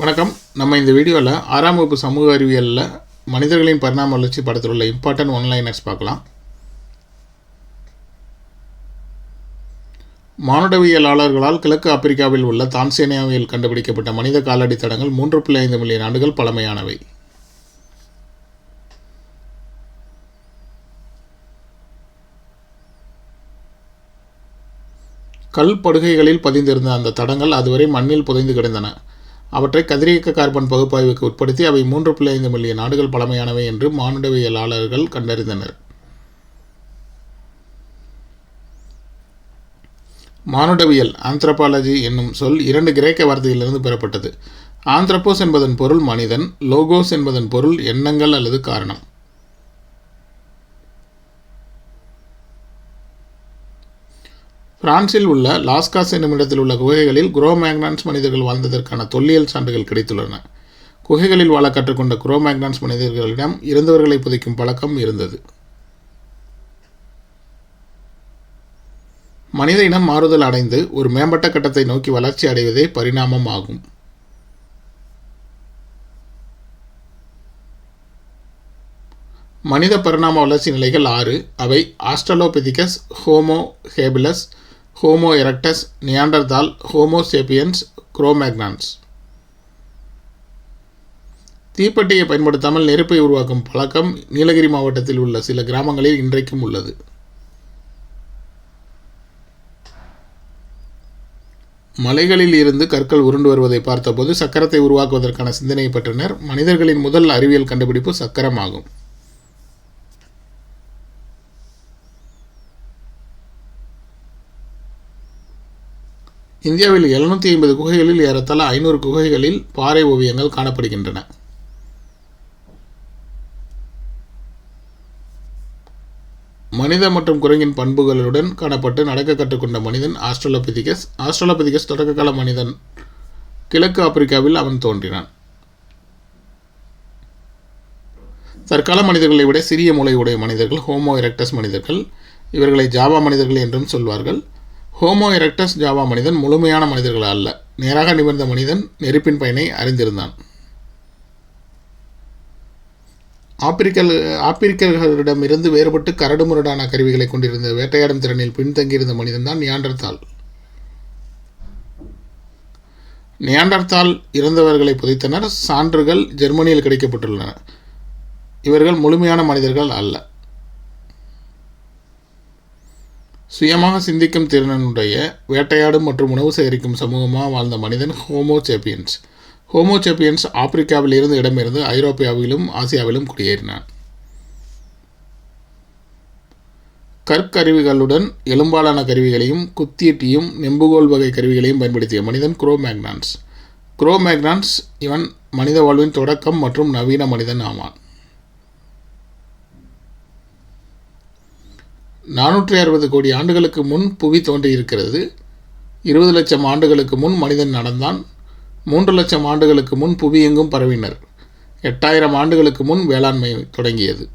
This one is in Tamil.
வணக்கம். நம்ம இந்த வீடியோவில் ஆறாம் வகுப்பு சமூக அறிவியலில் மனிதர்களின் பரிணாம வளர்ச்சி படத்தில் உள்ள இம்பார்ட்டன்ட் ஒன்லைனர்ஸ் பார்க்கலாம். மானுடவியலாளர்களால் கிழக்கு ஆப்பிரிக்காவில் உள்ள தான்சேனியாவில் கண்டுபிடிக்கப்பட்ட மனித காலடி தடங்கள் மூன்று புள்ளி ஐந்து மில்லியன் ஆண்டுகள் பழமையானவை. கல் படுகைகளில் பதிந்திருந்த அந்த தடங்கள் அதுவரை மண்ணில் புதைந்து கிடந்தன. அவற்றை கதிரியக்க கார்பன் பகுப்பாய்வுக்கு உட்படுத்தி அவை மூன்று புள்ளி ஐந்து மில்லியன் ஆண்டுகள் பழமையானவை என்று மானுடவியலாளர்கள் கண்டறிந்தனர். மானுடவியல் ஆந்த்ரபாலஜி என்னும் சொல் இரண்டு கிரேக்க வார்த்தையிலிருந்து பெறப்பட்டது. ஆந்த்ரபோஸ் என்பதன் பொருள் மனிதன் லோகோஸ் என்பதன் பொருள் எண்ணங்கள் அல்லது காரணம். பிரான்சில் உள்ள லாஸ்காஸ் என்னும் இடத்தில் உள்ள குகைகளில் குரோமேக்னான்ஸ் மனிதர்கள் வாழ்ந்ததற்கான தொல்லியல் சான்றுகள் கிடைத்துள்ளன. குகைகளில் வாழ கற்றுக்கொண்ட குரோமேக்னான்ஸ் மனிதர்களிடம் இறந்தவர்களை புதைக்கும் பழக்கம் இருந்தது. மனித இனம் மாறுதல் அடைந்து ஒரு மேம்பட்ட கட்டத்தை நோக்கி வளர்ச்சி அடைவதே பரிணாமம் ஆகும். மனித பரிணாம வளர்ச்சி நிலைகள் ஆறு. அவை Australopithecus Homo habilis Homo erectus Neanderthal Homo sapiens Cro-Magnons. தீப்பெட்டியை பயன்படுத்தாமல் நெருப்பை உருவாக்கும் பழக்கம் நீலகிரி மாவட்டத்தில் உள்ள சில கிராமங்களில் இன்றைக்கும் உள்ளது. மலைகளில் இருந்து கற்கள் உருண்டு வருவதை பார்த்தபோது சக்கரத்தை உருவாக்குவதற்கான சிந்தனையை பெற்றனர். மனிதர்களின் முதல் அறிவியல் கண்டுபிடிப்பு சக்கரம் ஆகும். இந்தியாவில் எழுநூற்றி ஐம்பது குகைகளில் ஏறத்தாழ ஐநூறு குகைகளில் பாறை ஓவியங்கள் காணப்படுகின்றன. மனித மற்றும் குரங்கின் பண்புகளுடன் காணப்பட்டு நடக்க கற்றுக்கொண்ட மனிதன் ஆஸ்ட்ரலோபிதிகஸ். ஆஸ்ட்ரலோபிதிகஸ் தொடக்ககால மனிதன். கிழக்கு ஆப்பிரிக்காவில் அவன் தோன்றினான். தற்கால மனிதர்களை விட சிறிய மூளை உடைய மனிதர்கள் ஹோமோ எரக்டஸ் மனிதர்கள். இவர்களை ஜாவா மனிதர்கள் என்றும் சொல்வார்கள். ஹோமோ எரக்டஸ் ஜாவா மனிதன் முழுமையான மனிதர்கள் அல்ல. நேராக நிமிர்ந்த மனிதன் நெருப்பின் பயனை அறிந்திருந்தான். ஆப்பிரிக்கல் ஆப்பிரிக்கர்களிடமிருந்து வேறுபட்டு கரடுமுரடான கருவிகளை கொண்டிருந்த வேட்டையாடும் திறனில் பின்தங்கியிருந்த மனிதன்தான் நியாண்டர்தால் நியாண்டர்தால் இறந்தவர்களை புதைத்தனர். சான்றுகள் ஜெர்மனியில் கிடைக்கப்பட்டுள்ளன. இவர்கள் முழுமையான மனிதர்கள் அல்ல. சுயமாக சிந்திக்கும் திறனுடைய வேட்டையாடும் மற்றும் உணவு சேகரிக்கும் சமூகமாக வாழ்ந்த மனிதன் ஹோமோ சேப்பியன்ஸ். ஹோமோ சேப்பியன்ஸ் ஆப்பிரிக்காவில் இருந்து இடமிருந்து ஐரோப்பியாவிலும் ஆசியாவிலும் குடியேறினான். கற்கருவிகளுடன் எலும்பாலான கருவிகளையும் குத்தீட்டியும் நெம்புகோல் வகை கருவிகளையும் பயன்படுத்திய மனிதன் குரோமேக்னான்ஸ். குரோமேக்னான்ஸ் இவன் மனித வாழ்வின் தொடக்கம் மற்றும் நவீன மனிதன் ஆவான். நானூற்றி அறுபது கோடி ஆண்டுகளுக்கு முன் புவி தோன்றியிருக்கிறது. இருபது லட்சம் ஆண்டுகளுக்கு முன் மனிதன் நடந்தான். மூன்று லட்சம் ஆண்டுகளுக்கு முன் புவி எங்கும் பரவினர். எட்டாயிரம் ஆண்டுகளுக்கு முன் வேளாண்மை தொடங்கியது.